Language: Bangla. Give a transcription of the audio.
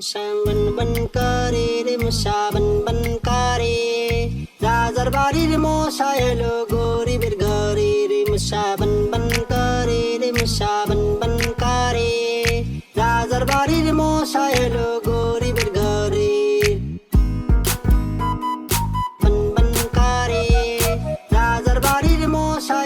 মশাম বন বন করে রে মশা বন বন করে। রাজার বাড়ির মশা এলো গরিবের ঘরে রে মশা বন বন করে রে মশা বন বন করে। রাজার বাড়ির মশা এলো গরিবের ঘরে। বন বন করে। রাজার বাড়ির মশা